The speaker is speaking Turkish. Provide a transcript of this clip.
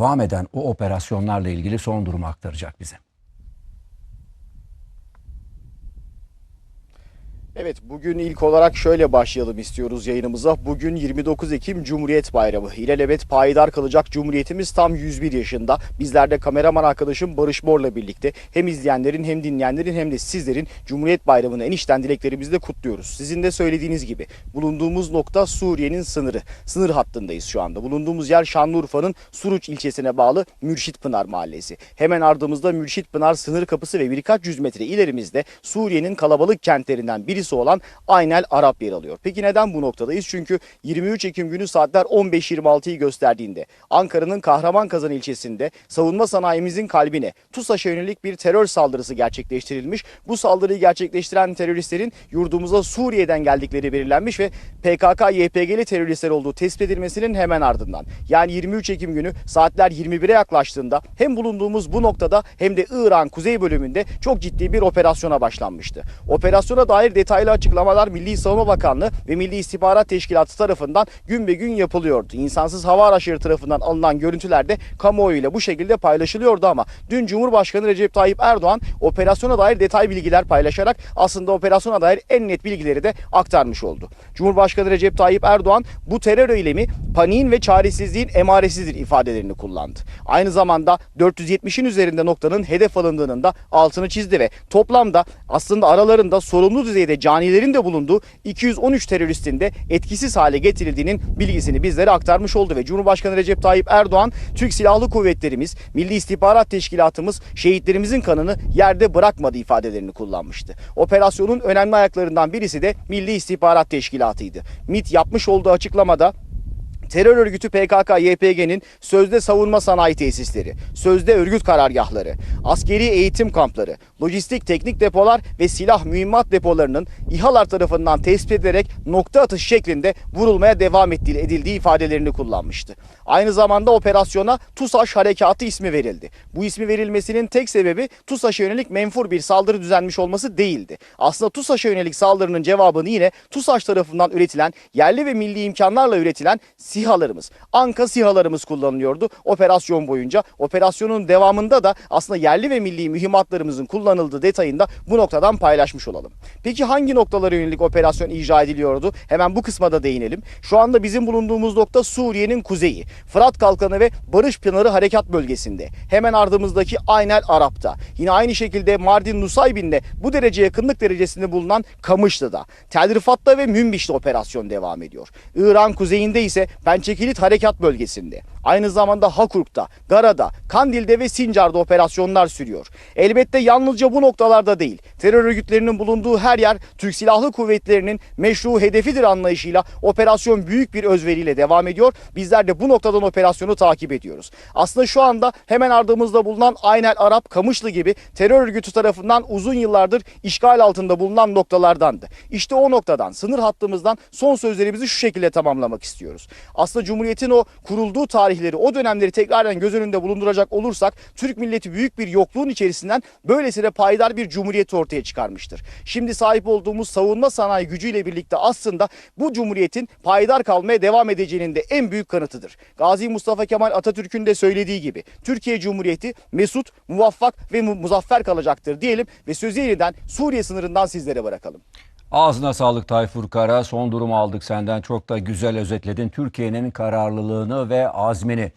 devam eden o operasyonlarla ilgili son durumu aktaracak bize. Evet bugün ilk olarak şöyle başlayalım istiyoruz yayınımıza. Bugün 29 Ekim Cumhuriyet Bayramı. İlelebet payidar kalacak Cumhuriyetimiz tam 101 yaşında. Bizler de kameraman arkadaşım Barış Mor'la birlikte hem izleyenlerin hem dinleyenlerin hem de sizlerin Cumhuriyet Bayramı'nı en içten dileklerimizle kutluyoruz. Sizin de söylediğiniz gibi bulunduğumuz nokta Suriye'nin sınırı. Sınır hattındayız şu anda. Bulunduğumuz yer Şanlıurfa'nın Suruç ilçesine bağlı Mürşit Pınar Mahallesi. Hemen ardımızda Mürşit Pınar sınır kapısı ve birkaç yüz metre ilerimizde Suriye'nin kalabalık kentlerinden birisi olan Aynel Arap yer alıyor. Peki neden bu noktadayız? Çünkü 23 Ekim günü saatler 15.26'yı gösterdiğinde Ankara'nın Kahramankazan ilçesinde savunma sanayimizin kalbine TUSAŞ'a yönelik bir terör saldırısı gerçekleştirilmiş. Bu saldırıyı gerçekleştiren teröristlerin yurdumuza Suriye'den geldikleri belirlenmiş ve PKK-YPG'li teröristler olduğu tespit edilmesinin hemen ardından yani 23 Ekim günü saatler 21'e yaklaştığında hem bulunduğumuz bu noktada hem de İran kuzey bölümünde çok ciddi bir operasyona başlanmıştı. Operasyona dair detaylı açıklamalar Milli Savunma Bakanlığı ve Milli İstihbarat Teşkilatı tarafından gün be gün yapılıyordu. İnsansız hava araçları tarafından alınan görüntüler de kamuoyuyla bu şekilde paylaşılıyordu ama dün Cumhurbaşkanı Recep Tayyip Erdoğan operasyona dair detay bilgiler paylaşarak aslında operasyona dair en net bilgileri de aktarmış oldu. Cumhurbaşkanı Recep Tayyip Erdoğan bu terör eylemi paniğin ve çaresizliğin emaresidir ifadelerini kullandı. Aynı zamanda 470'in üzerinde noktanın hedef alındığının da altını çizdi ve toplamda aslında aralarında sorumlu düzeyde canilerin de bulunduğu 213 teröristin de etkisiz hale getirildiğinin bilgisini bizlere aktarmış oldu ve Cumhurbaşkanı Recep Tayyip Erdoğan Türk Silahlı Kuvvetlerimiz, Milli İstihbarat Teşkilatımız şehitlerimizin kanını yerde bırakmadı ifadelerini kullanmıştı. Operasyonun önemli ayaklarından birisi de Milli İstihbarat Teşkilatı'ydı. MİT yapmış olduğu açıklamada terör örgütü PKK-YPG'nin sözde savunma sanayi tesisleri, sözde örgüt karargahları, askeri eğitim kampları, lojistik teknik depolar ve silah mühimmat depolarının İHA'lar tarafından tespit edilerek nokta atışı şeklinde vurulmaya devam ettiği, edildiği ifadelerini kullanmıştı. Aynı zamanda operasyona TUSAŞ Harekatı ismi verildi. Bu ismi verilmesinin tek sebebi TUSAŞ'a yönelik menfur bir saldırı düzenmiş olması değildi. Aslında TUSAŞ'a yönelik saldırının cevabını yine TUSAŞ tarafından üretilen yerli ve milli imkanlarla üretilen SİHA'larımız, Anka SİHA'larımız kullanılıyordu operasyon boyunca. Operasyonun devamında da aslında yerli ve milli mühimmatlarımızın kullanıldığı detayını da bu noktadan paylaşmış olalım. Peki hangi noktalara yönelik operasyon icra ediliyordu? Hemen bu kısma da değinelim. Şu anda bizim bulunduğumuz nokta Suriye'nin kuzeyi. Fırat Kalkanı ve Barış Pınarı Harekat Bölgesi'nde. Hemen ardımızdaki Aynel Arap'ta. Yine aynı şekilde Mardin Nusaybin'de bu derece yakınlık derecesinde bulunan Kamışlı'da. Tel Rifat'ta ve Münbiş'te operasyon devam ediyor. İran kuzeyinde ise Pençekilit Harekat Bölgesi'nde. Aynı zamanda Hakurk'ta, Gara'da, Kandil'de ve Sincar'da operasyonlar sürüyor. Elbette yalnızca bu noktalarda değil, terör örgütlerinin bulunduğu her yer Türk Silahlı Kuvvetleri'nin meşru hedefidir anlayışıyla operasyon büyük bir özveriyle devam ediyor. Bizler de bu noktadan operasyonu takip ediyoruz. Aslında şu anda hemen ardımızda bulunan Aynel Arap, Kamışlı gibi terör örgütü tarafından uzun yıllardır işgal altında bulunan noktalardandı. İşte o noktadan, sınır hattımızdan son sözlerimizi şu şekilde tamamlamak istiyoruz. Aslında Cumhuriyet'in o kurulduğu tarihleri, o dönemleri tekrardan göz önünde bulunduracak olursak Türk milleti büyük bir yokluğun içerisinden böylesine payidar bir cumhuriyet ortaya çıkarmıştır. Şimdi sahip olduğumuz savunma sanayi gücüyle birlikte aslında bu cumhuriyetin payidar kalmaya devam edeceğinin de en büyük kanıtıdır. Gazi Mustafa Kemal Atatürk'ün de söylediği gibi Türkiye Cumhuriyeti mesut, muvaffak ve mu- muzaffer kalacaktır diyelim ve sözü yeniden Suriye sınırından sizlere bırakalım. Ağzına sağlık Tayfur Kara. Son durumu aldık senden. Çok da güzel özetledin Türkiye'nin kararlılığını ve azmini.